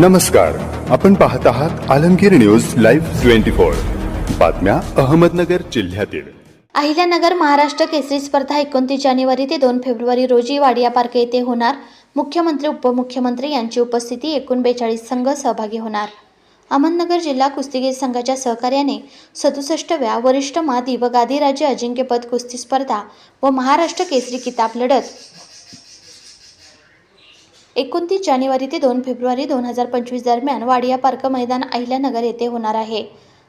नमस्कार. आपण पाहत आहात Alamgir news live twenty four. बातम्या अहमदनगर जिल्ह्यातील. अहिल्यानगर महाराष्ट्र केसरी स्पर्धा एकोणतीस जानेवारी ते दोन फेब्रुवारी रोजी वाडिया पार्क येथे होणार. मुख्यमंत्री उपमुख्यमंत्री यांची उपस्थिती एकूण बेचाळीस संघ सहभागी होणार. अहमदनगर जिल्हा कुस्तीगीर संघाच्या सहकार्याने सदुसष्टव्या वरिष्ठ मादी व गादी राज्य अजिंक्यपद कुस्ती स्पर्धा व महाराष्ट्र केसरी किताब लढत एकोणतीस जानेवारी ते दोन फेब्रुवारी दोन हजार पंचवीस दरम्यान वाडिया पार्क मैदान अहिल्यानगर येथे होणार आहे.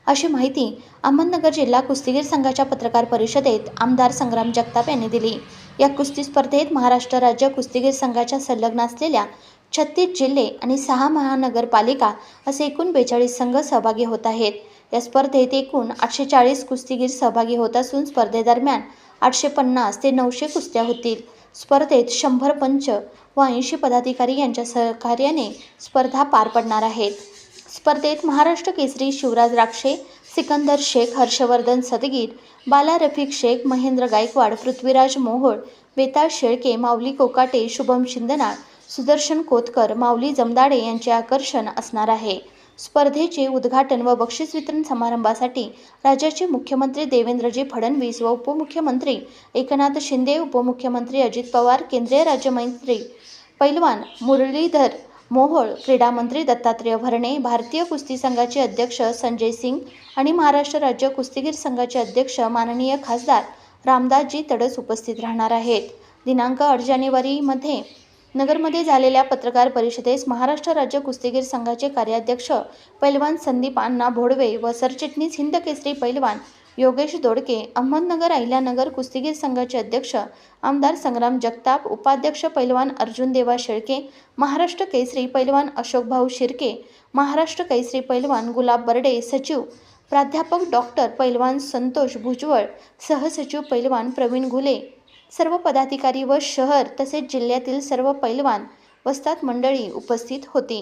अशी माहिती अहमदनगर जिल्हा कुस्तीगीर संघाच्या पत्रकार परिषदेत आमदार संग्राम जगताप यांनी दिली. या कुस्ती स्पर्धेत महाराष्ट्र राज्य कुस्तीगीर संघाच्या संलग्न असलेल्या छत्तीस जिल्हे आणि सहा महानगरपालिका असे एकूण बेचाळीस संघ सहभागी होत आहेत. या स्पर्धेत एकूण आठशे चाळीस कुस्तीगीर सहभागी होत असून स्पर्धेदरम्यान आठशे पन्नास ते नऊशे कुस्त्या होतील. स्पर्धेत शंभर पंच व ऐंशी पदाधिकारी यांच्या सहकार्याने स्पर्धा पार पडणार आहेत. स्पर्धेत महाराष्ट्र केसरी शिवराज राक्षे सिकंदर शेख हर्षवर्धन सदगीर बाला रफिक शेख महेंद्र गायकवाड पृथ्वीराज मोहोळ बेताळ शेळके माऊली कोकाटे शुभम शिंदनाळ सुदर्शन कोतकर माऊली जमदाडे यांचे आकर्षण असणार आहे. स्पर्धेचे उद्घाटन व बक्षीस वितरण समारंभासाठी राज्याचे मुख्यमंत्री देवेंद्रजी फडणवीस व उपमुख्यमंत्री एकनाथ शिंदे उपमुख्यमंत्री अजित पवार केंद्रीय राज्यमंत्री पैलवान मुरलीधर मोहोळ क्रीडा मंत्री दत्तात्रेय भरणे भारतीय कुस्ती संघाचे अध्यक्ष संजय सिंग आणि महाराष्ट्र राज्य कुस्तीगीर संघाचे अध्यक्ष माननीय खासदार रामदासजी तडस उपस्थित राहणार आहेत. दिनांक आठ जानेवारीमध्ये नगरमध्ये झालेल्या पत्रकार परिषदेस महाराष्ट्र राज्य कुस्तीगीर संघाचे कार्याध्यक्ष पैलवान संदीप अण्णा भोडवे व सरचिटणीस हिंद केसरी पैलवान योगेश दोडके अहमदनगर अहिल्यानगर कुस्तीगीर संघाचे अध्यक्ष आमदार संग्राम जगताप उपाध्यक्ष पैलवान अर्जुन देवा शेळके महाराष्ट्र केसरी पैलवान अशोकभाऊ शिर्के महाराष्ट्र केसरी पैलवान गुलाब बर्डे सचिव प्राध्यापक डॉक्टर पैलवान संतोष भुजवळ सहसचिव पैलवान प्रवीण घुले सर्व पदाधिकारी व शहर तसेच जिल्ह्यातील सर्व पैलवान वस्ताद मंडळी उपस्थित होती.